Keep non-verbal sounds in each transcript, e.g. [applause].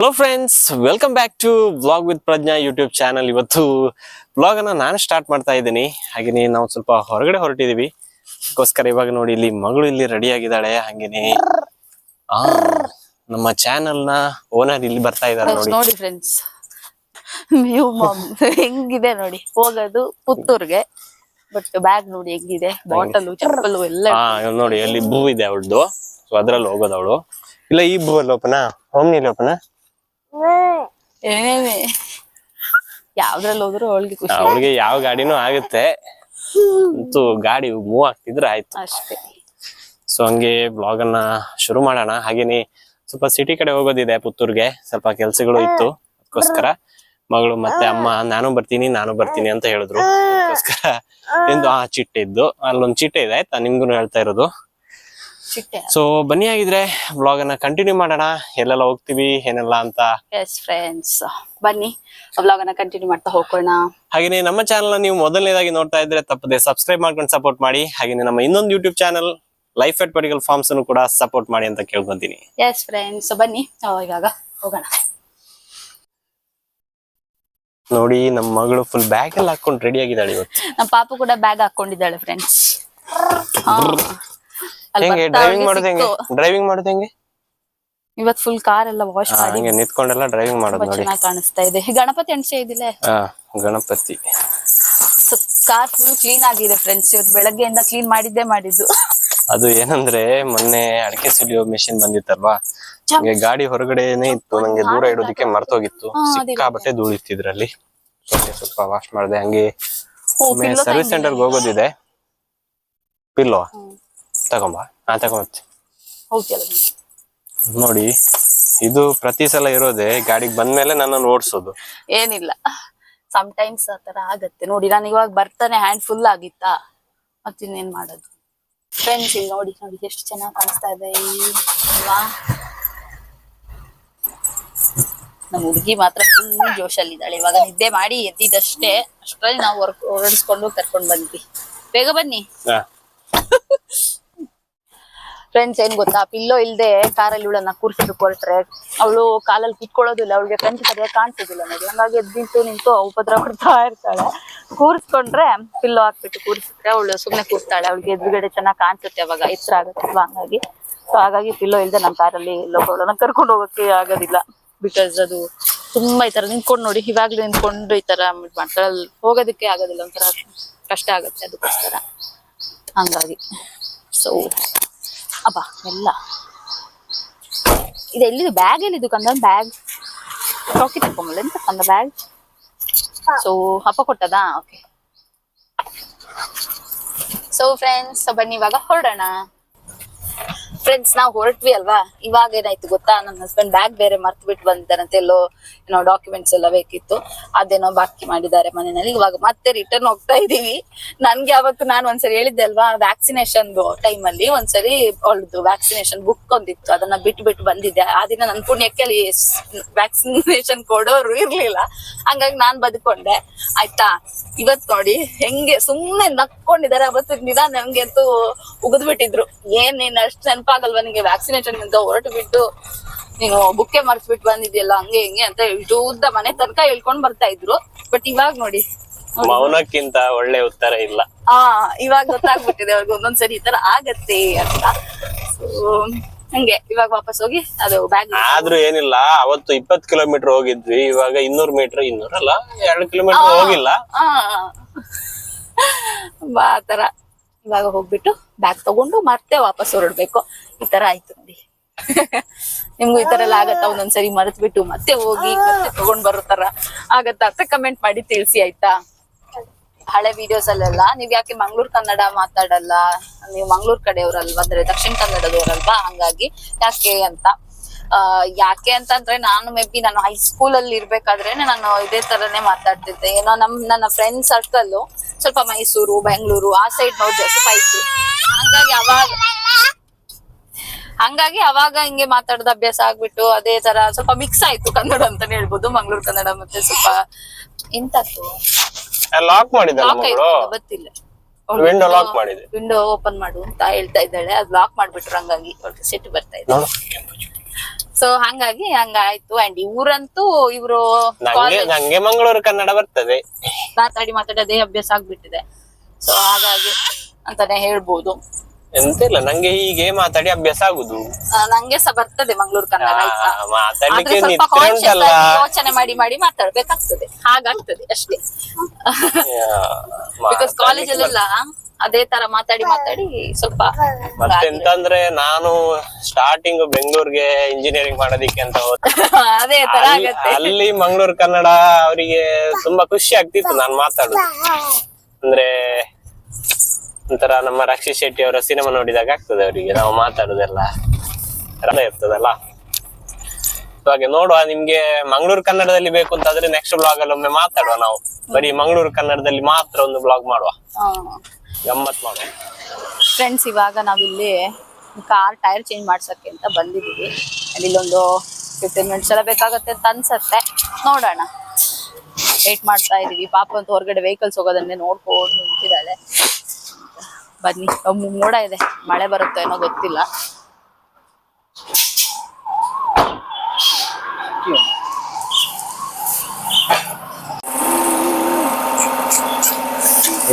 Hello friends welcome back to blog with Prajna YouTube channel ಇವತ್ತು blog ಅನ್ನ ನಾನು start ಮಾಡ್ತಾ ಇದ್ದೀನಿ. ಹಾಗೇನೆ ನಾವು ಸ್ವಲ್ಪ ಹೊರಗಡೆ ಹೊರಟಿದೀವಿ. ಅದಕ್ಕೋಸ್ಕರ ಇವಾಗ ನೋಡಿ ಇಲ್ಲಿ ಮಗಳು ಇಲ್ಲಿ ರೆಡಿ ಆಗಿದ್ದಾಳೆ. ಹಾಗೇನೆ ಆ ನಮ್ಮ ಚಾನೆಲ್ನ ಓನರ್ ಇಲ್ಲಿ ಬರ್ತಾ ಇದ್ದಾರೆ ನೋಡಿ. ನೋಡಿ ಫ್ರೆಂಡ್ಸ್ ನೀವು ಹೆಂಗಿದೆ ನೋಡಿ? ಹೋಗೋದು ಪುತ್ತೂರ್ಗೆ. ಬಟ್ ಬ್ಯಾಗ್ ನೋಡಿ ಹೆಂಗಿದೆ? ಬಾಟಲು ಚಪ್ಪಲು ಎಲ್ಲ ನೋಡಿ ಅಲ್ಲಿ ಭೂ ಇದೆ ಅವಳದು. ಸೊ ಅದ್ರಲ್ಲಿ ಹೋಗೋದು ಅವಳು. ಇಲ್ಲ ಈ ಭೂ ಅಲ್ಲಿ ಓಪನಾ ಓಮ್ನಿ ಓಪನ ಏನೇನೆ? ಯಾವ್ದ್ರಲ್ಲಿ ಹೋದ್ರು ಅವಳಿಗೆ ಖುಷಿ ಅವಳಿಗೆ ಯಾವ ಗಾಡಿನೂ ಆಗುತ್ತೆ. ಅಂತೂ ಗಾಡಿ ಮೂವ್ ಆಗ್ತಿದ್ರೆ ಆಯ್ತು. ಅಷ್ಟೇ. ಸೊ ಹಂಗೆ ಬ್ಲಾಗ್ ಅನ್ನ ಶುರು ಮಾಡೋಣ. ಹಾಗೇನೆ ಸ್ವಲ್ಪ ಸಿಟಿ ಕಡೆ ಹೋಗೋದಿದೆ ಪುತ್ತೂರ್ಗೆ. ಸ್ವಲ್ಪ ಕೆಲ್ಸಗಳು ಇತ್ತು. ಅದಕ್ಕೋಸ್ಕರ ಮಗಳು ಮತ್ತೆ ಅಮ್ಮ ನಾನು ಬರ್ತೀನಿ ನಾನು ಬರ್ತೀನಿ ಅಂತ ಹೇಳಿದ್ರು. ಅದಕ್ಕೋಸ್ಕರ ಎಂದು ಆ ಚಿಟ್ಟೆ ಇದ್ದು. ಅಲ್ಲೊಂದು ಚಿಟ್ಟೆ ಇದೆ ಆಯ್ತಾ? ನಿಮ್ಗೂ ಹೇಳ್ತಾ ಇರೋದು. ಸೊ ಬನ್ನಿ ಆಗಿದ್ರೆ ಬ್ಲಾಗ್ ಅನ್ನ ಕಂಟಿನ್ಯೂ ಮಾಡೋಣ. ಎಲ್ಲೆಲ್ಲ ಹೋಗ್ತೀವಿ ಏನೆಲ್ಲ ಅಂತ. ಎಸ್ ಫ್ರೆಂಡ್ಸ್ ಬನ್ನಿ ವ್ಲಾಗ್ ಅನ್ನ ಕಂಟಿನ್ಯೂ ಮಾಡ್ತಾ ಹೋಗೋಣ. ಹಾಗೇನೆ ನಮ್ಮ ಚಾನಲ್ ನೀವು ಮೊದಲನೇದಾಗಿ ನೋಡ್ತಾ ಇದ್ರೆ ತಪ್ಪದೆ ಸಬ್ಸ್ಕ್ರೈಬ್ ಮಾಡ್ಕೊಂಡು ಸಪೋರ್ಟ್ ಮಾಡಿ. ಹಾಗೇನೆ ನಮ್ಮ ಇನ್ನೊಂದು YouTube channel life at particle farms ಅನ್ನು ಕೂಡ ಸಪೋರ್ಟ್ ಮಾಡಿ ಅಂತ ಕೇಳ್ಕೊಂತೀನಿ. ಎಸ್ ಫ್ರೆಂಡ್ಸ್ ಬನ್ನಿ ಇವಾಗ ಹೋಗೋಣ. ನೋಡಿ ನಮ್ಮ ಮಗಳು ಫುಲ್ ಬ್ಯಾಗ್ ಎಲ್ಲ ಹಾಕೊಂಡು ರೆಡಿ ಆಗಿದ್ದಾಳೆ ಇವತ್ತು. ನಮ್ಮ ಪಾಪು ಕೂಡ ಬ್ಯಾಗ್ ಹಾಕೊಂಡಿದ್ದಾಳೆ ಫ್ರೆಂಡ್ಸ್ ಹೆಂಗೆ? ಡ್ರೈವಿಂಗ್ ಮಾಡೋದು ಹೆಂಗೆ? ಡ್ರೈವಿಂಗ್ ಮಾಡೋದು ಹೆಂಗೆ? ಇವತ್ ಫುಲ್ ಕಾರ್ ಎಲ್ಲ ವಾಶ್ ಮಾಡಿ ಹಂಗೆ ನಿಂತ್ಕೊಂಡೆಲ್ಲ ಡ್ರೈವಿಂಗ್ ಮಾಡೋದು ನೋಡಿ. ಚೆನ್ನಾಗಿ ಕಾಣಿಸ್ತಾ ಇದೆ. ಗಣಪತಿ ಅಣಿಸೆ ಇದಿಲ್ಲ? ಹಾ ಗಣಪತಿ. ಕಾರ್ ಫುಲ್ ಕ್ಲೀನ್ ಆಗಿದೆ ಫ್ರೆಂಡ್ಸ್ ಇವತ್ತು ಬೆಳಗ್ಗೆಯಿಂದ ಕ್ಲೀನ್ ಮಾಡಿದ್ದೇ ಮಾಡಿದ್ದು. ಅದು ಏನಂದ್ರೆ ಮೊನ್ನೆ ಅಡಿಕೆ ಸುಲಿಯೋ ಮೆಷಿನ್ ಬಂದಿತ್ತಲ್ವಾ? ನಂಗೆ ಗಾಡಿ ಹೊರಗಡೆನೆ ಇತ್ತು. ನಂಗೆ ದೂರ ಇಡೋದಕ್ಕೆ ಮರ್ತೋಗಿತ್ತು. ಸಿಕ್ಕಾಬಟ್ಟೆ ಧೂಳಿತ್ತು ಇದ್ರಲ್ಲಿ. ಸ್ವಲ್ಪ ವಾಶ್ ಮಾಡಿದೆ. ಹಂಗೆ ಸರ್ವಿಸ್. ಸೆಂಟರ್ಗೆ ಹೋಗೋದಿದೆ. ಪಿಲ್ಲೋ ತಗೊಂಬ. ಹಾ ತಗೊಂಬತ್ತಿ ಹೌದಲ್ಲ ನೋಡಿ ಇದು ಪ್ರತಿ ಸಲ ಇರೋದೇ ಗಾಡಿಗೆ ಬಂದ್ಮೇಲೆ ನನ್ನನ್ನು ಓಡಿಸೋದು. ಏನಿಲ್ಲ. ಟೈಮ್ಸ್ ಆ ತರ ಆಗತ್ತೆ. ನೋಡಿ ನಾನು ಇವಾಗ ಬರ್ತಾನೆ ಹ್ಯಾಂಡ್ ಫುಲ್ ಆಗಿತ್ತಾ? ಮತ್ತಿನ್ನೇನ್ ಮಾಡೋದು? ಫ್ರೆಂಡ್ಸ್ ಇಲ್ಲಿ ನೋಡಿ ನೋಡಿ ಎಷ್ಟು ಚೆನ್ನಾಗಿ ಕಾಣಿಸ್ತಾ ಇದೆ. ಈ ಅಲ್ವಾ? ನಮ್ಮ ಹುಡುಗಿ ಮಾತ್ರ ಫುಲ್ ಜೋಶಲ್ಲಿದ್ದಾಳೆ. ಇವಾಗ ನಿದ್ದೆ ಮಾಡಿ ಎದ್ದಿದ್ದಷ್ಟೇ. ಅಷ್ಟರಲ್ಲಿ ನಾವು ಹೊರ ಹೊರಡಿಸ್ಕೊಂಡು ಕರ್ಕೊಂಡು ಬಂದ್ವಿ. ಬೇಗ ಬನ್ನಿ. ಹಾ. ಫ್ರೆಂಡ್ಸ್ ಏನ್ ಗೊತ್ತಾ? ಪಿಲ್ಲೋ ಇಲ್ದೆ ಕಾರಲ್ಲಿ ಇವಳನ್ನ ಕೂರ್ಸಿದ್ರು ಕೊಟ್ರೆ ಅವಳು ಕಾಲಲ್ಲಿ ಕಿತ್ಕೊಳ್ಳೋದಿಲ್ಲ, ಅವಳಿಗೆ ಕಣ್ಣು ಸರಿಯಾಗಿ ಕಾಣಿಸೋದಿಲ್ಲ ನೋಡಿ ಹಂಗಾಗಿ ಎದ್ದು ನಿಂತು ನಿಂತು ಉಪದ್ರ ಕೊಡ್ತಾ ಇರ್ತಾಳೆ. ಕೂರಿಸ್ಕೊಂಡ್ರೆ ಪಿಲ್ಲೋ ಹಾಕ್ಬಿಟ್ಟು ಕೂರಿಸಿದ್ರೆ ಅವಳು ಸುಮ್ಮನೆ ಕೂರ್ತಾಳೆ. ಅವಳಿಗೆ ಎದುರುಗಡೆ ಚೆನ್ನಾಗಿ ಕಾಣಿಸುತ್ತೆ ಅವಾಗ ಎತ್ತರ ಆಗುತ್ತಲ್ವಾ ಹಂಗಾಗಿ ಸೊ ಹಾಗಾಗಿ ಪಿಲ್ಲೋ ಇಲ್ದೆ ನಮ್ಮ ಕಾರಲ್ಲಿ ಲೋಕಗಳನ್ನ ಕರ್ಕೊಂಡು ಹೋಗೋಕೆ ಆಗೋದಿಲ್ಲ. ಬಿಕಾಸ್ ಅದು ತುಂಬಾ ಈ ತರ ನಿಂತ್ಕೊಂಡು ನೋಡಿ, ಇವಾಗ್ಲೂ ನಿಂತ್ಕೊಂಡು ಈ ತರ ಮಾಡ್ತಾಳೆ ಹೋಗೋದಕ್ಕೆ ಆಗೋದಿಲ್ಲ. ಒಂಥರ ಕಷ್ಟ ಆಗುತ್ತೆ ಅದಕ್ಕೋಸ್ಕರ. ಹಂಗಾಗಿ ಸೊ ಅಬ್ಬ ಎಲ್ಲ ಇದು ಎಲ್ಲಿದು ಬ್ಯಾಗ್ ಎಲ್ಲಿದು ಕಂದ ಬ್ಯಾಗ್ ಚಾಕಿ ತಕೊಂಬಲ್ಲ ಎಂತ ಕಂದ ಬ್ಯಾಗ್ ಸೊ ಅಪ್ಪ ಕೊಟ್ಟದಾ ಓಕೆ ಸೊ ಫ್ರೆಂಡ್ಸ್ ಬನ್ನಿ ಇವಾಗ ಹೊರಡೋಣ ಫ್ರೆಂಡ್ಸ್ ನಾವು ಹೊರಟ್ವಿ ಅಲ್ವಾ? ಇವಾಗ ಏನಾಯ್ತು ಗೊತ್ತಾ? ನನ್ನ ಹಸ್ಬೆಂಡ್ ಬ್ಯಾಗ್ ಬೇರೆ ಮರ್ತು ಬಿಟ್ಟು ಬಂದಿದ್ದಾರಂತೆ. ಎಲ್ಲೋ ಏನೋ ಡಾಕ್ಯುಮೆಂಟ್ಸ್ ಎಲ್ಲ ಬೇಕಿತ್ತು. ಅದೇನೋ ಬಾಕಿ ಮಾಡಿದ್ದಾರೆ ಮನೆಯಲ್ಲಿ. ಇವಾಗ ಮತ್ತೆ ರಿಟರ್ನ್ ಹೋಗ್ತಾ ಇದೀವಿ. ನನ್ಗೆ ಅವತ್ತು ನಾನು ಒಂದ್ಸರಿ ಹೇಳಿದ್ದೆ ಅಲ್ವಾ? ವ್ಯಾಕ್ಸಿನೇಷನ್ ಟೈಮ್ ಅಲ್ಲಿ ಒಂದ್ಸರಿ ಅವಳದು ವ್ಯಾಕ್ಸಿನೇಷನ್ ಬುಕ್ ಒಂದಿತ್ತು. ಅದನ್ನ ಬಿಟ್ಟು ಬಿಟ್ಟು ಬಂದಿದ್ದೆ. ಆ ದಿನ ನನ್ ಪುಣ್ಯಕ್ಕೆ ಅಲ್ಲಿ ವ್ಯಾಕ್ಸಿನೇಷನ್ ಕೊಡೋರು ಇರ್ಲಿಲ್ಲ. ಹಂಗಾಗಿ ನಾನ್ ಬದುಕೊಂಡೆ. ಆಯ್ತಾ? ಇವತ್ ನೋಡಿ ಹೆಂಗೆ ಸುಮ್ನೆ ನಕ್ಕೊಂಡಿದ್ದಾರೆ. ಅವತ್ತು ನಿಧಾನ ನಮ್ಗೆ ಅಂತೂ ಉಗಿದ್ಬಿಟ್ಟಿದ್ರು. ಏನ್ ಅಷ್ಟು ಅಷ್ಟ್ ನೆನಪಾಗಲ್ವಾ ನಿಂಗೆ ವ್ಯಾಕ್ಸಿನೇಷನ್ ಅಂತ ಹೊರಟು ಬಿಟ್ಟು ನೀನು ಬುಕ್ಕೆ ಮರ್ಸ್ಬಿಟ್ಟು ಬಂದಿದ್ಯಲ್ಲ ಹಂಗೆ ಹಿಂಗೆ ಅಂತ ಹೇಳ್ತು ಉದ್ದ ಮನೆ ತನಕ ಹೇಳ್ಕೊಂಡ್ ಬರ್ತಾ ಇದ್ರು. ಬಟ್ ಇವಾಗ ನೋಡಿ ಮೌನಕ್ಕಿಂತ ಒಳ್ಳೆ ಉತ್ತರ ಇಲ್ಲ. ಆ ಇವಾಗ ಗೊತ್ತಾಗ್ಬಿಟ್ಟಿದೆ ಅವ್ರಿಗೆ ಒಂದೊಂದ್ಸರಿ ಈ ತರ ಆಗತ್ತೆ ಅಂತ. ಹಂಗೆ ಇವಾಗ ವಾಪಸ್ ಹೋಗಿ ಅದು ಬ್ಯಾಗ್ ಆದ್ರೂ ಏನಿಲ್ಲ ಅವತ್ತು ಇಪ್ಪತ್ ಕಿಲೋಮೀಟರ್ ಹೋಗಿದ್ವಿ ಇವಾಗ ಇನ್ನೂರ್ ಮೀಟರ್ ಇನ್ನೂರ್ ಅಲ್ಲ ಎರಡು ಕಿಲೋಮೀಟರ್ ಹೋಗಿಲ್ಲ. ಆ ತರ. ಇವಾಗ ಹೋಗ್ಬಿಟ್ಟು ಬ್ಯಾಗ್ ತಗೊಂಡು ಮತ್ತೆ ವಾಪಸ್ ಹೊರಡ್ಬೇಕು. ಈ ತರ ಆಯ್ತು ನೋಡಿ. ನಿಮ್ಗೂ ಈ ತರ ಎಲ್ಲ ಆಗತ್ತಾ? ಒಂದೊಂದ್ಸರಿ ಮರೆತ್ ಬಿಟ್ಟು ಮತ್ತೆ ಹೋಗಿ ಮತ್ತೆ ತಗೊಂಡ್ ಬರೋ ತರ ಆಗತ್ತಾ ಅಂತ ಕಮೆಂಟ್ ಮಾಡಿ ತಿಳಿಸಿ ಆಯ್ತಾ? ಹಳೆ ವಿಡಿಯೋಸ್ ಅಲ್ಲೆಲ್ಲ? ನೀವ್ ಯಾಕೆ ಮಂಗ್ಳೂರ್ ಕನ್ನಡ ಮಾತಾಡಲ್ಲ? ನೀವು ಮಂಗ್ಳೂರ್ ಕಡೆಯವ್ರಲ್ವಾ? ಅಂದ್ರೆ ದಕ್ಷಿಣ ಕನ್ನಡದವ್ರಲ್ವಾ? ಹಂಗಾಗಿ ಯಾಕೆ ಅಂತ. ಯಾಕೆ ಅಂತಂದ್ರೆ ನಾನು ಮೇ ಬಿ ನಾನು ಹೈಸ್ಕೂಲ್ ಅಲ್ಲಿ ಇರ್ಬೇಕಾದ್ರೆ ನಾನು ಇದೇ ತರನೇ ಮಾತಾಡ್ತಿದ್ದೆ. ಏನೋ ನಮ್ ನನ್ನ ಫ್ರೆಂಡ್ ಸರ್ಕಲ್ ಸ್ವಲ್ಪ ಮೈಸೂರು ಬೆಂಗಳೂರು ಆ ಸೈಡ್ ನೋಡ್ ಸ್ವಲ್ಪ ಇತ್ತು ಹಂಗಾಗಿ ಅವಾಗ ಹಂಗಾಗಿ ಅವಾಗ ಹಿಂಗೆ ಮಾತಾಡದ ಅಭ್ಯಾಸ ಆಗ್ಬಿಟ್ಟು ಅದೇ ತರ ಸ್ವಲ್ಪ ಮಿಕ್ಸ್ ಆಯ್ತು ಕನ್ನಡ ಅಂತಾನೆ ಹೇಳ್ಬೋದು ಮಂಗ್ಳೂರ್ ಕನ್ನಡ ಮತ್ತೆ ಸ್ವಲ್ಪ ಇಂತದ್ದು ಲಾಕ್ ಗೊತ್ತಿಲ್ಲ. ವಿಂಡೋ ಲಾಕ್ ಮಾಡಿದೆ. ವಿಂಡೋ ಓಪನ್ ಮಾಡು ಅಂತ ಹೇಳ್ತಾ ಇದ್ದಾಳೆ. ಅದು ಲಾಕ್ ಮಾಡ್ಬಿಟ್ರು ಹಂಗಾಗಿ. ಅವ್ರಿಗೆ ಸಿಟ್ಟು ಬರ್ತಾ ಇದೆ. ಸೊ ಹಂಗಾಗಿ ಹಂಗಾಯ್ತು. ಅಂಡ್ ಇವ್ರಂತೂ ಇವ್ರು ನಂಗೆ ನಂಗೆ ಮಂಗಳೂರು ಕನ್ನಡ ಬರ್ತದೆ. ಮಾತಾಡಿ ಮಾತಾಡೋದೇ ಅದೇ ಅಭ್ಯಾಸ ಆಗ್ಬಿಟ್ಟಿದೆ. ಸೊ ಹಾಗಾಗಿ ಅಂತಾನೆ ಹೇಳ್ಬೋದು. ಎಂತ ಇಲ್ಲ ನಂಗೆ ಹೀಗೆ ಮಾತಾಡಿ ಅಭ್ಯಾಸ ಆಗುದು. ಆ, ನಂಗೆ ಸಹ ಬರ್ತದೆ ಮಂಗಳೂರು ಕನ್ನಡ ಆಯ್ತಾ? ಆ, ಮಾತಾಡ್ಲಿಕ್ಕೆ ಆದ್ರೆ ಸ್ವಲ್ಪ ನಿತ್ರೆ ಕಾನ್ಶಿಯಸ್ ಉಂಟಲ್ಲ ಯೋಚನೆ ಮಾಡಿ ಮಾಡಿ ಮಾತಾಡ್ಬೇಕಾಗ್ತದೆ. ಹಾಗಾಗ್ತದೆ ಅಷ್ಟೇ. ಬಿಕಾಸ್ ಕಾಲೇಜಲ್ಲೆಲ್ಲ ಅದೇ ತರ ಮಾತಾಡಿ ಮಾತಾಡಿ ಸ್ವಲ್ಪ ಮತ್ತೆಂತಂದ್ರೆ ನಾನು ಸ್ಟಾರ್ಟಿಂಗ್ ಬೆಂಗಳೂರಿಗೆ ಇಂಜಿನಿಯರಿಂಗ್ ಮಾಡೋದಿಕ್ಕೆ ಅಂತ ಹೋದೆ. [laughs] ಅದೇ ತರ ಅಲ್ಲಿ- ಆಗತ್ತೆ. ಅಲ್ಲಿ ಮಂಗಳೂರು ಕನ್ನಡ ಅವರಿಗೆ ತುಂಬಾ ಖುಷಿ ಆಗ್ತಿತ್ತು ನಾನು ಮಾತಾಡುದು. ಅಂದ್ರೆ ಒಂಥರ ನಮ್ಮ ರಕ್ಷಿತ್ ಶೆಟ್ಟಿ ಅವರ ಸಿನಿಮಾ ನೋಡಿದಾಗ ಆಗ್ತದೆ ಅವರಿಗೆ ನಾವು ಮಾತಾಡೋದೆಲ್ಲ. ಇರ್ತದಲ್ಲ? ಹಾಗೆ ನೋಡುವ ನಿಮ್ಗೆ ಮಂಗಳೂರು ಕನ್ನಡದಲ್ಲಿ ಬೇಕು ಅಂತಾದ್ರೆ ನೆಕ್ಸ್ಟ್ ಬ್ಲಾಗ್ ಅಲ್ಲಿ ಒಮ್ಮೆ ಮಾತಾಡುವ ನಾವು. ಬರೀ ಮಂಗಳೂರು ಕನ್ನಡದಲ್ಲಿ ಮಾತ್ರ ಒಂದು ಬ್ಲಾಗ್ ಮಾಡುವ. ಫ್ರೆಂಡ್ಸ್ ಇವಾಗ ನಾವಿಲ್ಲಿ ಕಾರ್ ಟೈರ್ ಚೇಂಜ್ ಮಾಡ್ಸಕ್ಕೆ ಅಂತ ಬಂದಿದೀವಿ ಅಲ್ಲಿ ಇಲ್ಲೊಂದು ಫಿಫ್ಟೀನ್ ಮಿನಿಟ್ಸ್ ಎಲ್ಲ ಬೇಕಾಗತ್ತೆ ಅಂತ ಅನ್ಸತ್ತೆ. ನೋಡೋಣ. ವೇಟ್ ಮಾಡ್ತಾ ಇದೀವಿ. ಪಾಪ ಅಂತ ಹೊರಗಡೆ ವೆಹಿಕಲ್ಸ್ ಹೋಗೋದನ್ನೇ ನೋಡ್ಕೊಂಡು ನಿಂತಿದ್ದಾಳೆ. ಬನ್ನಿ. ಒಮ್ಮೆ ಮೋಡ ಇದೆ. ಮಳೆ ಬರುತ್ತೋ ಏನೋ ಗೊತ್ತಿಲ್ಲ.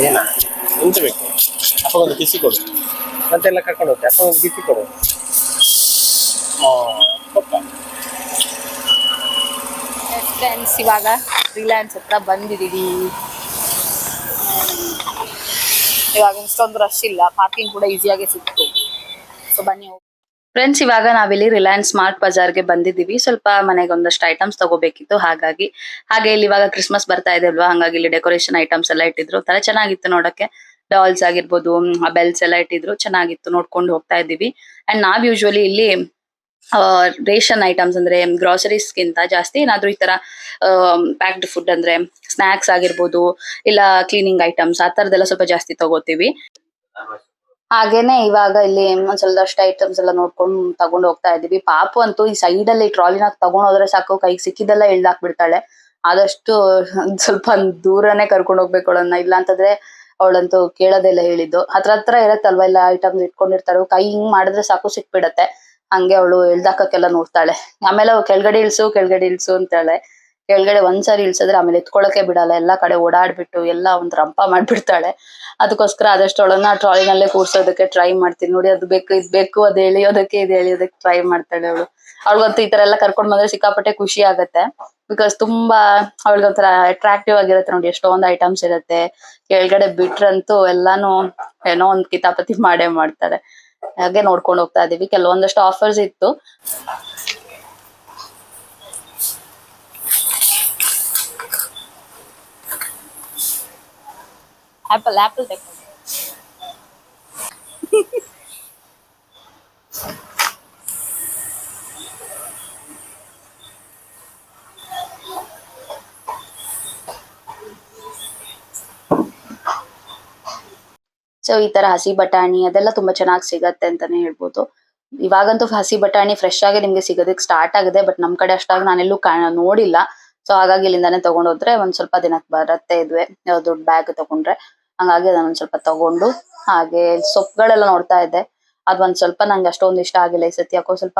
ಏನ? ಎಂತ ಬೇಕು ಅಪ್ಪ ಒಂದು ಕಿಸಿ ಕೊಡು. ಮತ್ತೆಲ್ಲ ಕರ್ಕೊಂಡು ಹೋಗ್ತೆ. ಅಪ್ಪ ಒಂದು ಕಿಸಿ ಕೊಡು. ಫ್ರೆಂಡ್ಸ್ ಇವಾಗ ರಿಲಯನ್ಸ್ ಹತ್ರ ಬಂದಿದೀವಿ ಇವಾಗ ಇಷ್ಟೊಂದು ರಶ್ ಇಲ್ಲ. ಪಾರ್ಕಿಂಗ್ ಕೂಡ ಈಸಿಯಾಗಿ ಸಿಕ್ತು. ಸೊ ಬನ್ನಿ ಫ್ರೆಂಡ್ಸ್ ಇವಾಗ ನಾವಿಲ್ಲಿ ರಿಲಯನ್ಸ್ ಸ್ಮಾರ್ಟ್ ಬಜಾರ್ಗೆ ಬಂದಿದ್ದೀವಿ. ಸ್ವಲ್ಪ ಮನೆಗೆ ಒಂದಷ್ಟು ಐಟಮ್ಸ್ ತಗೋಬೇಕಿತ್ತು. ಹಾಗಾಗಿ ಹಾಗೆ ಇಲ್ಲಿ ಇವಾಗ ಕ್ರಿಸ್ಮಸ್ ಬರ್ತಾ ಇದೆ ಅಲ್ವಾ? ಹಾಗಾಗಿ ಇಲ್ಲಿ ಡೆಕೋರೇಷನ್ ಐಟಮ್ಸ್ ಎಲ್ಲ ಇಟ್ಟಿದ್ರು. ತರ ಚೆನ್ನಾಗಿತ್ತು ನೋಡಕ್ಕೆ. ಡಾಲ್ಸ್ ಆಗಿರ್ಬೋದು ಬೆಲ್ಸ್ ಎಲ್ಲ ಇಟ್ಟಿದ್ರು, ಚೆನ್ನಾಗಿತ್ತು, ನೋಡ್ಕೊಂಡು ಹೋಗ್ತಾ ಇದ್ದೀವಿ. ಅಂಡ್ ನಾವ್ ಯೂಶುವಲಿ ಇಲ್ಲಿ ರೇಷನ್ ಐಟಮ್ಸ್ ಅಂದ್ರೆ ಗ್ರಾಸರೀಸ್ಗಿಂತ ಜಾಸ್ತಿ ಏನಾದ್ರೂ ಈ ತರ ಪ್ಯಾಕ್ಡ್ ಫುಡ್ ಅಂದ್ರೆ ಸ್ನಾಕ್ಸ್ ಆಗಿರ್ಬೋದು, ಇಲ್ಲ ಕ್ಲೀನಿಂಗ್ ಐಟಮ್ಸ್ ಆ ತರದೆಲ್ಲ ಸ್ವಲ್ಪ ಜಾಸ್ತಿ ತಗೋತೀವಿ. ಹಾಗೇನೆ ಇವಾಗ ಇಲ್ಲಿ ಒಂದ್ ಸ್ವಲ್ಪದಷ್ಟು ಐಟಮ್ಸ್ ಎಲ್ಲ ನೋಡ್ಕೊಂಡು ತಗೊಂಡ್ ಹೋಗ್ತಾ ಇದೀವಿ ಪಾಪು ಅಂತೂ ಈ ಸೈಡ್ ಅಲ್ಲಿ ಟ್ರಾಲಿನ ತಗೊಂಡ್ ಹೋದ್ರೆ ಸಾಕು ಕೈಗೆ ಸಿಕ್ಕಿದೆಲ್ಲ ಇಳ್ದಾಕ್ ಬಿಡ್ತಾಳೆ ಆದಷ್ಟು ಸ್ವಲ್ಪ ದೂರನೇ ಕರ್ಕೊಂಡು ಹೋಗ್ಬೇಕು ಇಲ್ಲ ಅಂತಂದ್ರೆ ಅವಳಂತೂ ಕೇಳೋದೆಲ್ಲ ಹೇಳಿದ್ದು. ಹತ್ರ ಹತ್ರ ಇರತ್ತಲ್ವ ಎಲ್ಲ ಐಟಮ್ಸ್ ಇಟ್ಕೊಂಡಿರ್ತಾಳೆ ಕೈ ಹಿಂಗ್ ಮಾಡಿದ್ರೆ ಸಾಕು ಸಿಕ್ಬಿಡತ್ತೆ. ಹಂಗೆ ಅವಳು ಎಳ್ದಾಕಕ್ಕೆಲ್ಲ ನೋಡ್ತಾಳೆ. ಆಮೇಲೆ ಅವ್ ಕೆಳಗಡೆ ಇಳ್ಸು ಕೆಳಗಡೆ ಇಳ್ಸು ಅಂತಾಳೆ. ಕೆಳಗಡೆ ಒಂದ್ಸರಿ ಇಳ್ಸಿದ್ರೆ ಆಮೇಲೆ ಎತ್ಕೊಳಕ್ಕೆ ಬಿಡಲ್ಲ. ಎಲ್ಲಾ ಕಡೆ ಓಡಾಡ್ಬಿಟ್ಟು ಎಲ್ಲ ಒಂದ್ ರಂಪ ಮಾಡ್ಬಿಡ್ತಾಳೆ. ಅದಕ್ಕೋಸ್ಕರ ಆದಷ್ಟು ಅವಳನ್ನ ಟ್ರಾಲಿನಲ್ಲೇ ಕೂರ್ಸೋದಕ್ಕೆ ಟ್ರೈ ಮಾಡ್ತೀನಿ. ನೋಡಿ, ಅದು ಬೇಕು, ಇದ್ ಬೇಕು, ಅದ್ ಎಳಿಯೋದಕ್ಕೆ, ಇದ್ ಎಳಿಯೋದಕ್ಕೆ ಟ್ರೈ ಮಾಡ್ತಾಳೆ ಅವಳು. ಅವಳಗಂತೂ ಈ ತರ ಎಲ್ಲ ಕರ್ಕೊಂಡ್ ಬಂದ್ರೆ ಸಿಕ್ಕಾಪಟ್ಟೆ ಖುಷಿ ಆಗತ್ತೆ. ಬಿಕಾಸ್ ತುಂಬಾ ಅವಳಿಗೊಂಥರ ಅಟ್ರಾಕ್ಟಿವ್ ಆಗಿರುತ್ತೆ ನೋಡಿ, ಎಷ್ಟೊಂದ್ ಐಟಮ್ಸ್ ಇರುತ್ತೆ. ಕೆಳಗಡೆ ಬಿಟ್ರಂತೂ ಎಲ್ಲಾನು ಏನೋ ಒಂದ್ ಕಿತಾಪತಿ ಮಾಡೇ ಮಾಡ್ತಾರೆ. ಹಾಗೆ ನೋಡ್ಕೊಂಡು ಹೋಗ್ತಾ ಇದೀವಿ. ಕೆಲವೊಂದಷ್ಟು ಆಫರ್ಸ್ ಇತ್ತು. ಆಪಲ್ ಆಪಲ್ [laughs] ಸೊ ಈ ತರ ಹಸಿ ಬಟಾಣಿ ಅದೆಲ್ಲ ತುಂಬಾ ಚೆನ್ನಾಗಿ ಸಿಗತ್ತೆ ಅಂತಾನೆ ಹೇಳ್ಬೋದು. ಇವಾಗಂತೂ ಹಸಿ ಬಟಾಣಿ ಫ್ರೆಶ್ ಆಗಿ ನಿಮ್ಗೆ ಸಿಗೋದಕ್ಕೆ ಸ್ಟಾರ್ಟ್ ಆಗಿದೆ ಬಟ್ ನಮ್ ಕಡೆ ಅಷ್ಟಾಗಿ ನಾನೆಲ್ಲೂ ನೋಡಿಲ್ಲ. ಸೊ ಹಾಗಾಗಿ ಇಲ್ಲಿಂದಾನೆ ತಗೊಂಡ್ ಹೋದ್ರೆ ಒಂದ್ ಸ್ವಲ್ಪ ದಿನಕ್ಕೆ ಬರತ್ತೆ ಇದ್ವೆ. ದೊಡ್ಡ ಬ್ಯಾಗ್ ತಗೊಂಡ್ರೆ. ಹಂಗಾಗಿ ಅದನ್ನ ಒಂದ್ ಸ್ವಲ್ಪ ತಗೊಂಡು, ಹಾಗೆ ಸೊಪ್ಪುಗಳೆಲ್ಲ ನೋಡ್ತಾ ಇದ್ದೆ. ಅದ್ ಒಂದ್ ಸ್ವಲ್ಪ ನಂಗೆ ಅಷ್ಟೊಂದು ಇಷ್ಟ ಆಗಿಲ್ಲ ಈ ಸತಿ. ಯಾಕೋ ಸ್ವಲ್ಪ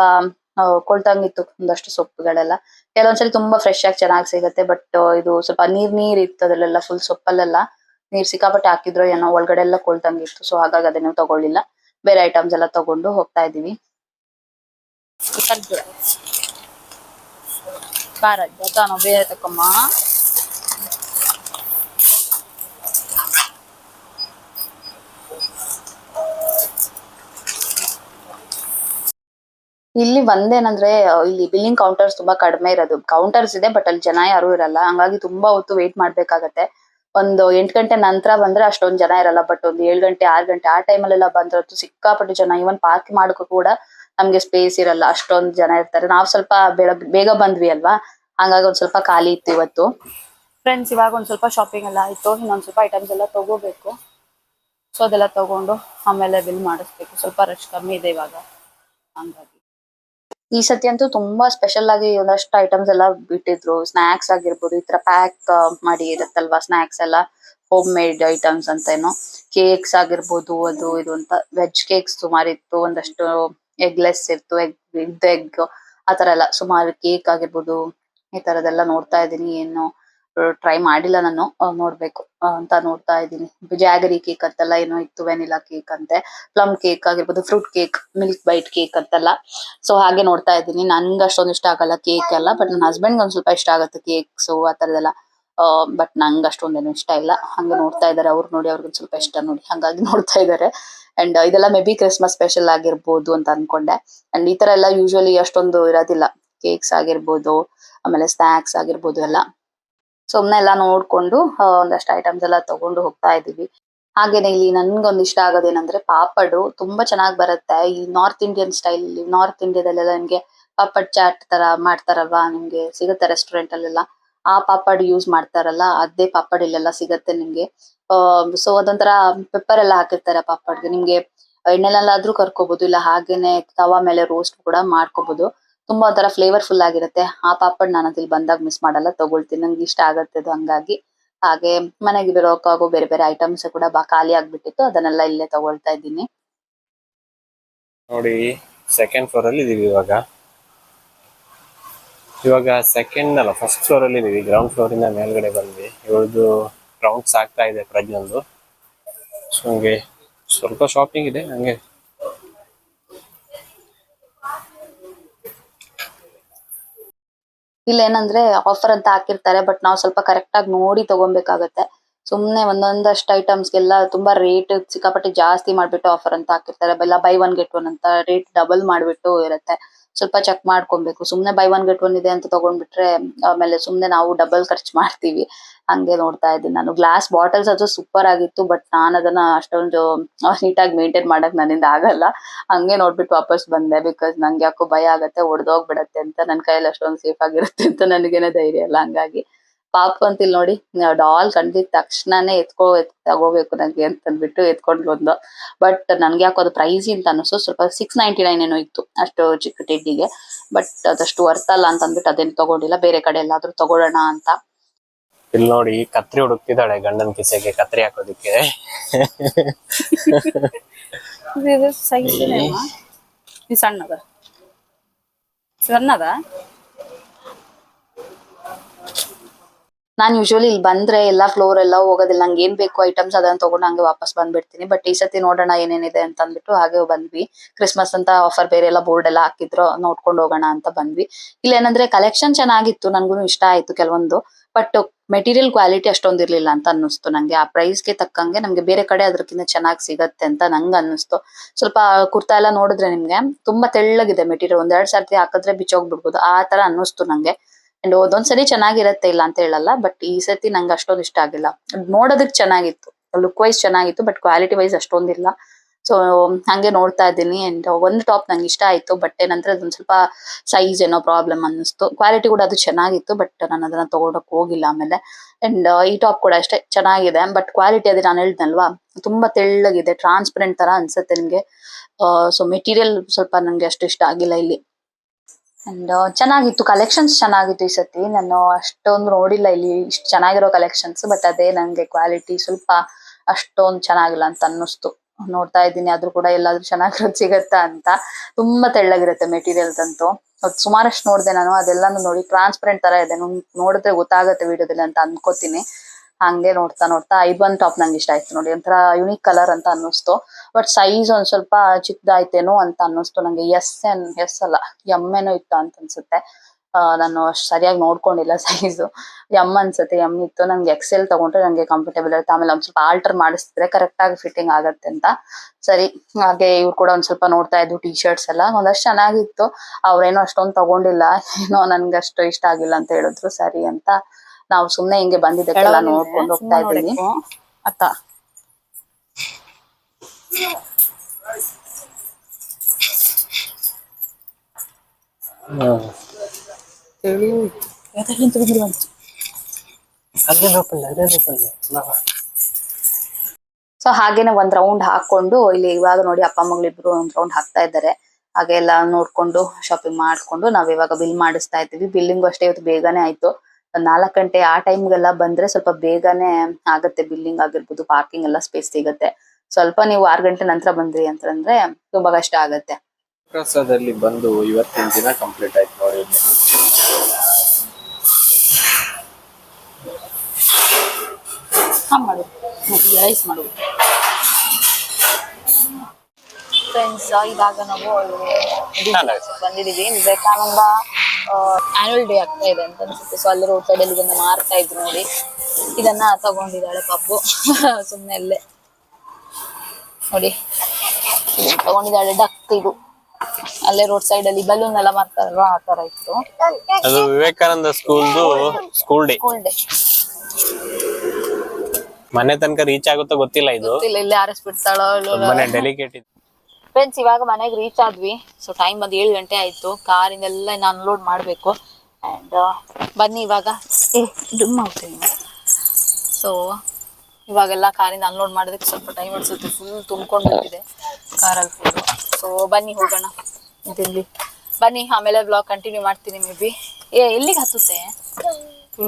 ಕೊಳ್ತಂಗಿತ್ತು ಒಂದಷ್ಟು ಸೊಪ್ಪುಗಳೆಲ್ಲ. ಕೆಲವೊಂದ್ಸರಿ ತುಂಬಾ ಫ್ರೆಶ್ ಆಗಿ ಚೆನ್ನಾಗಿ ಸಿಗುತ್ತೆ ಬಟ್ ಇದು ಸ್ವಲ್ಪ ನೀರ್ ನೀರ್ ಇತ್ತು ಅದ್ರಲ್ಲೆಲ್ಲ ಫುಲ್ ಸೊಪ್ಪಲ್ಲೆಲ್ಲ. ನೀರ್ ಸಿಕ್ಕಾಪಟ್ಟೆ ಹಾಕಿದ್ರು ಏನೋ ಒಳಗಡೆ ಎಲ್ಲ ಕೊಳ್ತಂಗಿತ್ತು ಸೊ ಹಾಗಾಗಿ ಅದನ್ನು ತಗೊಳ್ಳಿಲ್ಲ. ಬೇರೆ ಐಟಮ್ಸ್ ಎಲ್ಲ ತಗೊಂಡು ಹೋಗ್ತಾ ಇದೀವಿ ಇಲ್ಲಿ ಒಂದೇನಂದ್ರೆ ಇಲ್ಲಿ ಬಿಲ್ಲಿಂಗ್ ಕೌಂಟರ್ಸ್ ತುಂಬಾ ಕಡಿಮೆ ಇರೋದು. ಕೌಂಟರ್ಸ್ ಇದೆ ಬಟ್ ಅಲ್ಲಿ ಜನ ಯಾರು ಇರಲ್ಲ. ಹಂಗಾಗಿ ತುಂಬಾ ಹೊತ್ತು ವೇಟ್ ಮಾಡ್ಬೇಕಾಗತ್ತೆ. ಒಂದು ಎಂಟು ಗಂಟೆ ನಂತರ ಬಂದ್ರೆ ಅಷ್ಟೊಂದು ಜನ ಇರಲ್ಲ. ಬಟ್ ಒಂದು ಏಳು ಗಂಟೆ, ಆರು ಗಂಟೆ, ಆ ಟೈಮಲ್ಲೆಲ್ಲ ಬಂದ್ರಂತೂ ಸಿಕ್ಕಾಪಟ್ಟೆ ಜನ ಇವನ್ ಪಾರ್ಕ್ ಮಾಡೋಕ್ಕೂ ಕೂಡ ನಮ್ಗೆ ಸ್ಪೇಸ್ ಇರಲ್ಲ. ಅಷ್ಟೊಂದು ಜನ ಇರ್ತಾರೆ. ನಾವ್ ಸ್ವಲ್ಪ ಬೇಗ ಬಂದ್ವಿ ಅಲ್ವಾ? ಹಂಗಾಗಿ ಒಂದ್ ಸ್ವಲ್ಪ ಖಾಲಿ ಇತ್ತು ಇವತ್ತು. ಫ್ರೆಂಡ್ಸ್ ಇವಾಗ ಒಂದ್ ಸ್ವಲ್ಪ ಶಾಪಿಂಗ್ ಎಲ್ಲ ಆಯ್ತು. ಇನ್ನೊಂದ್ ಸ್ವಲ್ಪ ಐಟಮ್ಸ್ ಎಲ್ಲ ತಗೋಬೇಕು. ಸೊ ಅದೆಲ್ಲ ತಗೊಂಡು ಆಮೇಲೆ ಬಿಲ್ ಮಾಡಿಸ್ಬೇಕು. ಸ್ವಲ್ಪ ರಶ್ ಕಮ್ಮಿ ಇದೆ ಇವಾಗ. ಹಂಗಾಗಿ. ಈ ಸತಿ ಅಂತೂ ತುಂಬಾ ಸ್ಪೆಷಲ್ ಆಗಿ ಒಂದಷ್ಟು ಐಟಮ್ಸ್ ಎಲ್ಲ ಬಿಟ್ಟಿದ್ರು. ಸ್ನಾಕ್ಸ್ ಆಗಿರ್ಬೋದು, ಈ ತರ ಪ್ಯಾಕ್ ಮಾಡಿ ಇರುತ್ತಲ್ವಾ ಸ್ನಾಕ್ಸ್ ಎಲ್ಲ? ಹೋಮ್ ಮೇಡ್ ಐಟಮ್ಸ್ ಅಂತ ಏನೋ ಕೇಕ್ಸ್ ಆಗಿರ್ಬೋದು, ಅದು, ಇದು ಅಂತ. ವೆಜ್ ಕೇಕ್ಸ್ ಸುಮಾರು ಇತ್ತು. ಒಂದಷ್ಟು ಎಗ್ಲೆಸ್ ಇತ್ತು ಎಗ್ ವಿತ್ ಎಗ್ ಆತರ ತರ ಎಲ್ಲ. ಸುಮಾರು ಕೇಕ್ ಆಗಿರ್ಬೋದು, ಈ ತರದೆಲ್ಲ ನೋಡ್ತಾ ಇದ್ದೀನಿ. ಏನು ಟ್ರೈ ಮಾಡಿಲ್ಲ ನಾನು ನೋಡ್ಬೇಕು ಅಂತ ನೋಡ್ತಾ ಇದ್ದೀನಿ. ಜಾಗರಿ ಕೇಕ್ ಅಂತೆಲ್ಲ ಏನೋ ಇತ್ತು ವೆನಿಲಾ ಕೇಕ್ ಅಂತೆ ಪ್ಲಮ್ ಕೇಕ್ ಆಗಿರ್ಬೋದು fruit cake milk bite cake ಅಂತೆಲ್ಲ. ಸೊ ಹಾಗೆ ನೋಡ್ತಾ ಇದ್ದೀನಿ. ನನ್ಗೆ ಅಷ್ಟೊಂದು ಇಷ್ಟ ಆಗಲ್ಲ ಕೇಕ್ ಎಲ್ಲ ಬಟ್ ನನ್ನ ಹಸ್ಬೆಂಡ್ ಒಂದ್ ಸ್ವಲ್ಪ ಇಷ್ಟ ಆಗುತ್ತೆ ಕೇಕ್ಸ್ ಆ ಥರದೆಲ್ಲ ಬಟ್ ನಂಗೆ ಅಷ್ಟೊಂದೇನು ಇಷ್ಟ ಇಲ್ಲ. ಹಂಗೆ ನೋಡ್ತಾ ಇದ್ದಾರೆ, ಅವ್ರು ನೋಡಿ ಅವ್ರಿಗೆ ಸ್ವಲ್ಪ ಇಷ್ಟ ನೋಡಿ, ಹಂಗಾಗಿ ನೋಡ್ತಾ ಇದ್ದಾರೆ. ಅಂಡ್ ಇದೆಲ್ಲ ಮೇ ಬಿ ಕ್ರಿಸ್ಮಸ್ ಸ್ಪೆಷಲ್ ಆಗಿರ್ಬೋದು ಅಂತ ಅನ್ಕೊಂಡೆ. ಅಂಡ್ ಈ ತರ ಎಲ್ಲ ಯೂಶಲಿ ಅಷ್ಟೊಂದು ಇರೋದಿಲ್ಲ. ಕೇಕ್ಸ್ ಆಗಿರ್ಬೋದು, ಆಮೇಲೆ ಸ್ನಾಕ್ಸ್ ಆಗಿರ್ಬೋದು ಎಲ್ಲ. ಸುಮ್ನೆ ಎಲ್ಲ ನೋಡ್ಕೊಂಡು ಒಂದಷ್ಟು ಐಟಮ್ಸ್ ಎಲ್ಲ ತಗೊಂಡು ಹೋಗ್ತಾ ಇದೀವಿ ಹಾಗೇನೆ ಇಲ್ಲಿ ನನ್ಗೊಂದು ಇಷ್ಟ ಆಗೋದೇನಂದ್ರೆ ಪಾಪಡು ತುಂಬಾ ಚೆನ್ನಾಗಿ ಬರುತ್ತೆ. ಈ ನಾರ್ತ್ ಇಂಡಿಯನ್ ಸ್ಟೈಲ್ ನಾರ್ತ್ ಇಂಡಿಯಾದಲ್ಲೆಲ್ಲ ನಿಮ್ಗೆ ಪಾಪಡ್ ಚಾಟ್ ತರ ಮಾಡ್ತಾರಲ್ವಾ, ನಿಮ್ಗೆ ಸಿಗುತ್ತೆ ರೆಸ್ಟೋರೆಂಟ್ ಅಲ್ಲೆಲ್ಲ. ಆ ಪಾಪಡ್ ಯೂಸ್ ಮಾಡ್ತಾರಲ್ಲ, ಅದೇ ಪಾಪಡ್ ಇಲ್ಲೆಲ್ಲ ಸಿಗತ್ತೆ ನಿಮ್ಗೆ. ಸೊ ಅದೊಂಥರ ಪೆಪ್ಪರ್ ಎಲ್ಲ ಹಾಕಿರ್ತಾರೆ ಪಾಪಡ್ಗೆ. ನಿಮ್ಗೆ ಎಣ್ಣೆಲ್ಲಾದ್ರೂ ಕರ್ಕೋಬಹುದು ಇಲ್ಲ ಹಾಗೇನೆ ತವಾ ಮೇಲೆ ರೋಸ್ಟ್ ಕೂಡ ಮಾಡ್ಕೋಬಹುದು ತುಂಬಾ ಒಂಥರ ಫ್ಲೇವರ್ಫುಲ್ ಆಗಿರುತ್ತೆ. ಆ ಪಾಪಡ್ ನಾನು ಅದಿಲ್ಲಿ ಬಂದಾಗ ಮಿಸ್ ಮಾಡಲ್ಲ, ತಗೊಳ್ತೀನಿ. ನಂಗೆ ಇಷ್ಟ ಆಗತ್ತೆ ಅದು ಹಂಗಾಗಿ. ಹಾಗೆ ಮನೆಗೆ ಬರೋಕ್ಕಾಗೋ ಬೇರೆ ಬೇರೆ ಐಟಮ್ಸ್ ಕೂಡ ಬಾ ಖಾಲಿ ಆಗ್ಬಿಟ್ಟಿತ್ತು, ಅದನ್ನೆಲ್ಲ ಇಲ್ಲೇ ತಗೊಳ್ತಾ ಇದ್ದೀನಿ. ನೋಡಿ ಸೆಕೆಂಡ್ ಫ್ಲೋರ್ ಅಲ್ಲಿ ಇದೀವಿ ಇವಾಗ. ಇವಾಗ ಸೆಕೆಂಡ್ ಅಲ್ಲ ಫಸ್ಟ್ ಫ್ಲೋರ್ ಅಲ್ಲಿ ಇದೀವಿ. ಗ್ರೌಂಡ್ ಫ್ಲೋರ್ ಇಂದ ಮೇಲ್ಗಡೆ ಬಂದ್ವಿ. ಇವಳದು ಗ್ರೌಂಡ್ಸ್ ಆಗ್ತಾ ಇದೆ ಪ್ರಜ್ಞಂದು ಸೊ ಹಂಗೆ ಸ್ವಲ್ಪ ಶಾಪಿಂಗ್ ಇದೆ, ಹಂಗೆ ಇಲ್ಲ ಏನಂದ್ರೆ ಆಫರ್ ಅಂತ ಹಾಕಿರ್ತಾರೆ ಬಟ್ ನಾವು ಸ್ವಲ್ಪ ಕರೆಕ್ಟ್ ಆಗಿ ನೋಡಿ ತಗೊಬೇಕಾಗತ್ತೆ. ಸುಮ್ನೆ ಒಂದೊಂದಷ್ಟು ಐಟಮ್ಸ್ಗೆಲ್ಲ ತುಂಬಾ ರೇಟ್ ಸಿಕ್ಕಾಪಟ್ಟೆ ಜಾಸ್ತಿ ಮಾಡ್ಬಿಟ್ಟು ಆಫರ್ ಅಂತ ಹಾಕಿರ್ತಾರೆ. ಬೈ ಒನ್ ಗೆಟ್ ಒನ್ ಅಂತ ರೇಟ್ ಡಬಲ್ ಮಾಡ್ಬಿಟ್ಟು ಇರುತ್ತೆ. ಸ್ವಲ್ಪ ಚೆಕ್ ಮಾಡ್ಕೊಬೇಕು. ಸುಮ್ನೆ ಬೈ ಒನ್ ಗೆಟ್ ಒನ್ ಇದೆ ಅಂತ ತಗೊಂಡ್ಬಿಟ್ರೆ, ಆಮೇಲೆ ಸುಮ್ನೆ ನಾವು ಡಬಲ್ ಖರ್ಚು ಮಾಡ್ತೀವಿ. ಹಂಗೆ ನೋಡ್ತಾ ಇದ್ದೀನಿ ನಾನು. ಗ್ಲಾಸ್ ಬಾಟಲ್ಸ್ ಅದು ಸೂಪರ್ ಆಗಿತ್ತು ಬಟ್ ನಾನು ಅದನ್ನ ಅಷ್ಟೊಂದು ನೀಟಾಗಿ ಮೇಂಟೈನ್ ಮಾಡಕ್ ನನ್ನಿಂದ ಆಗಲ್ಲ. ಹಂಗೆ ನೋಡ್ಬಿಟ್ಟು ವಾಪಸ್ ಬಂದೆ ಬಿಕಾಸ್ ನಂಗೆ ಯಾಕೋ ಭಯ ಆಗತ್ತೆ ಒಡೆದೋಗ್ಬಿಡತ್ತೆ ಅಂತ ನನ್ನ ಕೈಯಲ್ಲಿ ಅಷ್ಟೊಂದು ಸೇಫ್ ಆಗಿರುತ್ತೆ ಅಂತ ನನಗೇನೆ ಧೈರ್ಯ ಇಲ್ಲ ಹಂಗಾಗಿ. ಪಾಪ ಅಂತ ಇಲ್ಲಿ ನೋಡಿ ಡಾಲ್ ಕಂಡಿದ ತಕ್ಷಣನೇ ಎತ್ಕೋ ಎತ್ ತಗೋಬೇಕು ನಂಗೆ ಅಂತ ಅಂದ್ಬಿಟ್ಟು ಎತ್ಕೊಂಡ್ ಬಂದು ಬಟ್ ನನ್ಗೆ ಯಾಕೋ ಅದು ಪ್ರೈಸ್ ಅಂತ ಅನಿಸ್ತು. ಸ್ವಲ್ಪ ಸಿಕ್ಸ್ ನೈಂಟಿ ನೈನ್ ಏನೋ ಇತ್ತು ಅಷ್ಟು ಚಿಕ್ಕ ಟೆಡ್ಡಿಗೆ ಬಟ್ ಅದಷ್ಟು ವರ್ತ್ ಅಲ್ಲ ಅಂತ ಅಂದ್ಬಿಟ್ಟು ಅದೇನು ತಗೊಂಡಿಲ್ಲ. ಬೇರೆ ಕಡೆ ಎಲ್ಲಾದ್ರೂ ತಗೊಳ್ಳೋಣ ಅಂತ. ಇಲ್ಲಿ ನೋಡಿ ಕತ್ರಿ ಹುಡುಕ್ತಿದ್ದಾಳೆ ಗಂಡನ ಕಿಸೆಗೆ. ಕತ್ರಿ ಹಾಕೋದಿಕ್ಕೆ. ಸೈಜ್ ಸಣ್ಣದ. ಸಣ್ಣದ? ನಾನ್ ಯೂಶುವಲಿ ಇಲ್ಲಿ ಬಂದ್ರೆ ಎಲ್ಲಾ ಫ್ಲೋರ್ ಎಲ್ಲ ಹೋಗೋದಿಲ್ಲ. ನಂಗೆ ಏನ್ ಬೇಕು ಐಟಮ್ಸ್ ಅದನ್ನ ತಗೊಂಡು ಹಂಗೆ ವಾಪಸ್ ಬಂದ್ಬಿಡ್ತೀನಿ. ಬಟ್ ಈ ಸತಿ ನೋಡೋಣ ಏನೇನಿದೆ ಅಂತ ಅಂದ್ಬಿಟ್ಟು ಹಾಗೆ ಬಂದ್ವಿ. ಕ್ರಿಸ್ಮಸ್ ಅಂತ ಆಫರ್ ಬೇರೆ ಎಲ್ಲ ಬೋರ್ಡ್ ಎಲ್ಲ ಹಾಕಿದ್ರು. ನೋಡ್ಕೊಂಡು ಹೋಗೋಣ ಅಂತ ಬಂದ್ವಿ. ಇಲ್ಲ ಏನಂದ್ರೆ ಕಲೆಕ್ಷನ್ ಚೆನ್ನಾಗಿತ್ತು. ನನ್ಗೂ ಇಷ್ಟ ಆಯ್ತು ಕೆಲವೊಂದು. ಬಟ್ ಮೆಟೀರಿಯಲ್ ಕ್ವಾಲಿಟಿ ಅಷ್ಟೊಂದು ಇರ್ಲಿಲ್ಲ ಅಂತ ಅನ್ನಿಸ್ತು ನಂಗೆ. ಆ ಪ್ರೈಸ್ಗೆ ತಕ್ಕಂಗೆ ನಮ್ಗೆ ಬೇರೆ ಕಡೆ ಅದಕ್ಕಿಂತ ಚೆನ್ನಾಗಿ ಸಿಗತ್ತೆ ಅಂತ ನಂಗೆ ಅನ್ನಿಸ್ತು. ಸ್ವಲ್ಪ ಕುರ್ತಾ ಎಲ್ಲ ನೋಡಿದ್ರೆ ನಿಮ್ಗೆ ತುಂಬಾ ತೆಳ್ಳಗಿದೆ ಮೆಟೀರಿಯಲ್ ಒಂದೆರಡು ಸರ್ತಿ ಹಾಕಿದ್ರೆ ಬಿಚ್ಚೋಗ್ಬಿಡ್ಬೋದು. ಆ ತರ ಅನ್ನಿಸ್ತು ನಂಗೆ. ಅಂಡ್ ಒಂದೊಂದ್ಸರಿ ಚೆನ್ನಾಗಿರತ್ತೆ ಇಲ್ಲ ಅಂತ ಹೇಳಲ್ಲ ಬಟ್ ಈ ಸತಿ ನಂಗೆ ಅಷ್ಟೊಂದು ಇಷ್ಟ ಆಗಿಲ್ಲ. ನೋಡೋದಕ್ ಚೆನ್ನಾಗಿತ್ತು ಲುಕ್ ವೈಸ್ ಚೆನ್ನಾಗಿತ್ತು ಬಟ್ ಕ್ವಾಲಿಟಿ ವೈಸ್ ಅಷ್ಟೊಂದಿಲ್ಲ ಸೊ ಹಂಗೆ ನೋಡ್ತಾ ಇದ್ದೀನಿ ಅಂಡ್ ಒಂದು ಟಾಪ್ ನಂಗೆ ಇಷ್ಟ ಆಯ್ತು ಬಟ್ ಏನಂದ್ರೆ ಅದೊಂದ್ ಸ್ವಲ್ಪ ಸೈಜ್ ಏನೋ ಪ್ರಾಬ್ಲಮ್ ಅನ್ನಿಸ್ತು. ಕ್ವಾಲಿಟಿ ಕೂಡ ಅದು ಚೆನ್ನಾಗಿತ್ತು ಬಟ್ ನಾನು ಅದನ್ನ ತಗೊಳಕ್ ಹೋಗಿಲ್ಲ ಆಮೇಲೆ. ಅಂಡ್ ಈ ಟಾಪ್ ಕೂಡ ಅಷ್ಟೇ ಚೆನ್ನಾಗಿದೆ ಬಟ್ ಕ್ವಾಲಿಟಿ ಅದೇ ನಾನು ಹೇಳ್ದಲ್ವಾ? ತುಂಬಾ ತೆಳ್ಳಗಿದೆ ಟ್ರಾನ್ಸ್ಪರೆಂಟ್ ತರ ಅನ್ಸುತ್ತೆ ನಿಮ್ಗೆ. ಸೊ ಮೆಟೀರಿಯಲ್ ಸ್ವಲ್ಪ ನಂಗೆ ಅಷ್ಟು ಇಷ್ಟ ಆಗಿಲ್ಲ ಇಲ್ಲಿ. ಅಂಡ್ ಚೆನ್ನಾಗಿತ್ತು ಕಲೆಕ್ಷನ್ಸ್ ಚೆನ್ನಾಗಿತ್ತು ಈ ಸತಿ ನಾನು ಅಷ್ಟೊಂದು ನೋಡಿಲ್ಲ ಇಲ್ಲಿ, ಇಷ್ಟು ಚೆನ್ನಾಗಿರೋ ಕಲೆಕ್ಷನ್ಸ್ ಬಟ್ ಅದೇ ನಂಗೆ ಕ್ವಾಲಿಟಿ ಸ್ವಲ್ಪ ಅಷ್ಟೊಂದು ಚೆನ್ನಾಗಿಲ್ಲ ಅಂತ ಅನ್ನಿಸ್ತು. ನೋಡ್ತಾ ಇದ್ದೀನಿ, ಆದ್ರೂ ಕೂಡ ಎಲ್ಲಾದ್ರೂ ಚೆನ್ನಾಗಿರೋದು ಸಿಗತ್ತಾ ಅಂತ. ತುಂಬಾ ತೆಳ್ಳಗಿರುತ್ತೆ ಮೆಟೀರಿಯಲ್ಸ್ ಅಂತೂ. ಅದ್ ಸುಮಾರಷ್ಟು ನೋಡಿದೆ ನಾನು, ಅದೆಲ್ಲಾನು ನೋಡಿ ಟ್ರಾನ್ಸ್ಪರೆಂಟ್ ತರ ಇದೆ. ನೋಡ್- ನೋಡಿದ್ರೆ ಗೊತ್ತಾಗತ್ತೆ ವಿಡಿಯೋದಲ್ಲಿ ಅಂತ ಅನ್ಕೋತೀನಿ. ಹಂಗೆ ನೋಡ್ತಾ ನೋಡ್ತಾ ಇದ್ ಒಂದ್ ಟಾಪ್ ನಂಗೆ ಇಷ್ಟ ಆಯ್ತು ನೋಡಿ. ಒಂಥರ ಯುನಿಕ್ ಕಲರ್ ಅಂತ ಅನ್ನಿಸ್ತು. ಬಟ್ ಸೈಜ್ ಒಂದ್ ಸ್ವಲ್ಪ ಚಿಕ್ಕದಾಯ್ತೇನೋ ಅಂತ ಅನ್ನಿಸ್ತು ನಂಗೆ. ಎಸ್ ಎನ್ ಎಸ್ ಅಲ್ಲ. ಎಂ ಏನೋ ಇತ್ತು ಅಂತ ಅನ್ಸುತ್ತೆ. ನಾನು ಅಷ್ಟು ಸರಿಯಾಗಿ ನೋಡ್ಕೊಂಡಿಲ್ಲ ಸೈಜು ಎಂ ಅನ್ಸುತ್ತೆ, ಎಂ ಇತ್ತು. ನಂಗೆ ಎಕ್ಸೆಲ್ ತಗೊಂಡ್ರೆ ನಂಗೆ ಕಂಫರ್ಟೇಬಲ್ ಇರುತ್ತೆ. ಆಮೇಲೆ ಒಂದ್ ಸ್ವಲ್ಪ ಆಲ್ಟರ್ ಮಾಡಿಸಿದ್ರೆ ಕರೆಕ್ಟ್ ಆಗಿ ಫಿಟ್ಟಿಂಗ್ ಆಗತ್ತೆ ಅಂತ. ಸರಿ, ಹಾಗೆ ಇವ್ರು ಕೂಡ ಒಂದ್ ಸ್ವಲ್ಪ ನೋಡ್ತಾ ಇದ್ವು ಟಿ ಶರ್ಟ್ಸ್ ಎಲ್ಲ. ಒಂದಷ್ಟು ಚೆನ್ನಾಗಿತ್ತು. ಅವ್ರೇನೋ ಅಷ್ಟೊಂದು ತಗೊಂಡಿಲ್ಲ. ಏನೋ ನನ್ಗೆ ಅಷ್ಟು ಇಷ್ಟ ಆಗಿಲ್ಲ ಅಂತ ಹೇಳಿದ್ರು. ಸರಿ ಅಂತ ನಾವು ಸುಮ್ನೆ ಹಿಂಗೆ ಬಂದಿದ್ದಕ್ಕೆಲ್ಲ ನೋಡ್ಕೊಂಡು ಹೋಗ್ತಾ ಇದ್ದೀನಿ. ಅತ್ತ. ಸೊ ಹಾಗೇನೆ ಒಂದ್ ರೌಂಡ್ ಹಾಕೊಂಡು ಇಲ್ಲಿ ಇವಾಗ ನೋಡಿ ಅಪ್ಪ ಮಗಳಿಬ್ರು ಒಂದ್ ರೌಂಡ್ ಹಾಕ್ತಾ ಇದ್ದಾರೆ. ಹಾಗೆ ಎಲ್ಲ ನೋಡ್ಕೊಂಡು ಶಾಪಿಂಗ್ ಮಾಡ್ಕೊಂಡು ನಾವ್ ಇವಾಗ ಬಿಲ್ ಮಾಡಿಸ್ತಾ ಇದ್ದೀವಿ. ಬಿಲ್ಲಿಂಗ್ ಅಷ್ಟೇ ಇವತ್ತು ಬೇಗನೆ ಆಯ್ತು. ನಾಲ್ಕ್ ಗಂಟೆ ಆ ಟೈಮ್ಗೆಲ್ಲ ಬಂದ್ರೆ ಸ್ವಲ್ಪ ಬೇಗನೆ ಆಗುತ್ತೆ ಬಿಲ್ಲಿಂಗ್ ಆಗಿರ್ಬೋದು ಪಾರ್ಕಿಂಗ್ ಎಲ್ಲ ಸ್ಪೇಸ್ ಸಿಗುತ್ತೆ. ಸ್ವಲ್ಪ ನೀವು ಆರು ಗಂಟೆ ನಂತರ ಬಂದ್ರಿ ಅಂತಂದ್ರೆ ತುಂಬಾ ಕಷ್ಟ ಆಗುತ್ತೆ. ಪ್ರಸಾದಲ್ಲಿ ಬಂದು ಇವತ್ತಿನ ದಿನ ಕಂಪ್ಲೀಟ್ ಆಯ್ತು ನೋಡಿ. ಮಾಡು. ರೈಸ್ ಮಾಡು. ಫ್ರೆಂಡ್ಸ್ ಇವಾಗ ನಾವು ಬಂದಿದ್ದೀವಿ. ವಿವೇಕಾನಂದ ಆನ್ಯುವಲ್ ಡೇ ಆಗ್ತಾ ಇದೆ ಅಂತ ಅನ್ಸುತ್ತೆ. ಸೊ ಅಲ್ಲಿ ರೋಡ್ ಸೈಡ್ ಅಲ್ಲಿ ಇದನ್ನ ಮಾರ್ತಾ ಇದ್ರು ನೋಡಿ. ಇದನ್ನ ತಗೊಂಡಿದ್ದಾಳೆ ಪಬ್ಬು [laughs] ಸುಮ್ಮನೆ ಅಲ್ಲೇ. ನೋಡಿ. ತಗೊಂಡಿದ್ದಾಳೆ ಡಕ್ ಇದು. ಅಲ್ಲೇ ರೋಡ್ ಸೈಡ್ ಅಲ್ಲಿ ಬಲೂನ್ ಎಲ್ಲ ಮಾರ್ತಾರಲ್ವಾ ಆ ತರ ಇತ್ತು. ಅದು ವಿವೇಕಾನಂದ ಸ್ಕೂಲ್ದು ಸ್ಕೂಲ್ ಡೇ ಸ್ಕೂಲ್ ಡೇ ಮನೆ ತನಕ ರೀಚ್ ಆಗುತ್ತೋ ಗೊತ್ತಿಲ್ಲ ಇದು. ಇಲ್ಲ ಇಲ್ಲೇ ಬಿಡ್ತಾಳೋ ಮನೆ ಡೆಲಿಕೇಟ್ ಇದೆ. ಫ್ರೆಂಡ್ಸ್ ಇವಾಗ ಮನೆಗೆ ರೀಚ್ ಆದ್ವಿ. ಸೊ ಟೈಮ್ ಬಂದು ಏಳು ಗಂಟೆ ಆಯ್ತು. ಕಾರಿಂದೆಲ್ಲ ಇನ್ನು ಅನ್ಲೋಡ್ ಮಾಡಬೇಕು. ಆ್ಯಂಡ್ ಬನ್ನಿ ಇವಾಗ. ಏ ಡುಮ್ ಆಗ್ತೀನಿ ಸೊ ಇವಾಗೆಲ್ಲ ಕಾರಿಂದ ಅನ್ಲೋಡ್ ಮಾಡೋದಕ್ಕೆ ಸ್ವಲ್ಪ ಟೈಮ್ ಅನ್ಸುತ್ತೆ ಫುಲ್ ತುಂಬ್ಕೊಂಡು ಹೋಗಿದೆ ಕಾರಲ್ಲಿ ಫುಲ್ಲು ಸೊ ಬನ್ನಿ ಹೋಗೋಣ. ಇಲ್ಲಿ ಬನ್ನಿ, ಆಮೇಲೆ ಬ್ಲಾಗ್ ಕಂಟಿನ್ಯೂ ಮಾಡ್ತೀನಿ ಮೇ ಬಿ ಏ, ಎಲ್ಲಿಗೆ ಹತ್ತುತ್ತೆ?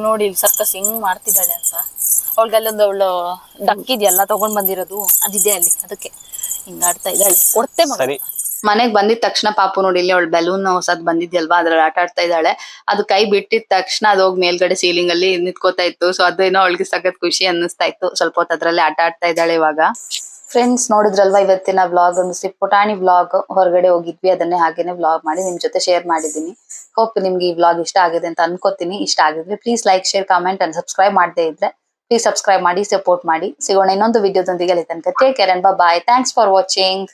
ನೋಡಿ, ಇಲ್ಲಿ ಸರ್ಕಸ್ ಹಿಂಗ್ ಮಾಡ್ತಿದ್ದಾಳೆ ಅಂತ. ಅವಳಿಗೆ ಅಲ್ಲೊಂದು ಅವಳು ಡಕ್ಕಿದೆಯಲ್ಲ ತಗೊಂಡ್ ಬಂದಿರೋದು. ಅದಿದೆ ಅಲ್ಲಿ, ಅದಕ್ಕೆ. ಹಿಂಗ್ ಆಡ್ತಾ ಇದ್ದಾಳೆ. ಕೊಡ್ತೆ ಮಗ. ಮನೆಗ್ ಬಂದಿದ ತಕ್ಷಣ ಪಾಪು ನೋಡಿ ಇಲ್ಲಿ ಅವಳು ಬೆಲೂನ್ ಹೊಸದ್ ಬಂದಿದ್ಯಲ್ವಾ? ಅದ್ರಲ್ಲಿ ಆಟ ಆಡ್ತಾ ಇದ್ದಾಳೆ. ಅದು ಕೈ ಬಿಟ್ಟಿದ ತಕ್ಷಣ ಅದು ಹೋಗಿ ಮೇಲ್ಗಡೆ ಸೀಲಿಂಗ್ ಅಲ್ಲಿ ನಿಂತ್ಕೋತಾ ಇತ್ತು. ಸೊ ಅದೇನೋ ಅವಳಿಗೆ ಸಖತ್ ಖುಷಿ ಅನ್ನಿಸ್ತಾ ಇತ್ತು. ಸ್ವಲ್ಪ ಹೊತ್ತು ಅದ್ರಲ್ಲಿ ಆಟ ಆಡ್ತಾ ಇದ್ದಾಳೆ ಇವಾಗ. ಫ್ರೆಂಡ್ಸ್ ನೋಡಿದ್ರಲ್ವಾ ಇವತ್ತಿನ ವ್ಲಾಗ್ ಒಂದು ಸಿಪ್ ಪುಟಾಣಿ ವ್ಲಾಗ್ ಹೊರಗಡೆ ಹೋಗಿದ್ವಿ. ಅದನ್ನೇ ಹಾಗೇನೆ ವ್ಲಾಗ್ ಮಾಡಿ ನಿಮ್ ಜೊತೆ ಶೇರ್ ಮಾಡಿದೀನಿ ಹೋಪ್ ನಿಮ್ಗೆ ಈ ವ್ಲಾಗ್ ಇಷ್ಟ ಆಗಿದೆ ಅಂತ ಅನ್ಕೋತೀನಿ. ಇಷ್ಟ ಆಗಿದ್ರೆ please like share comment and subscribe ಮಾಡದೇ ಇದ್ರೆ ಪ್ಲೀಸ್ ಸಬ್ಸ್ಕ್ರೈಬ್ ಮಾಡಿ ಸಪೋರ್ಟ್ ಮಾಡಿ. ಸಿಗೋಣ ಇನ್ನೊಂದು ವಿಡಿಯೋದೊಂದಿಗೆ ಅಲ್ಲಿ ತನಕ take care and bye thanks for watching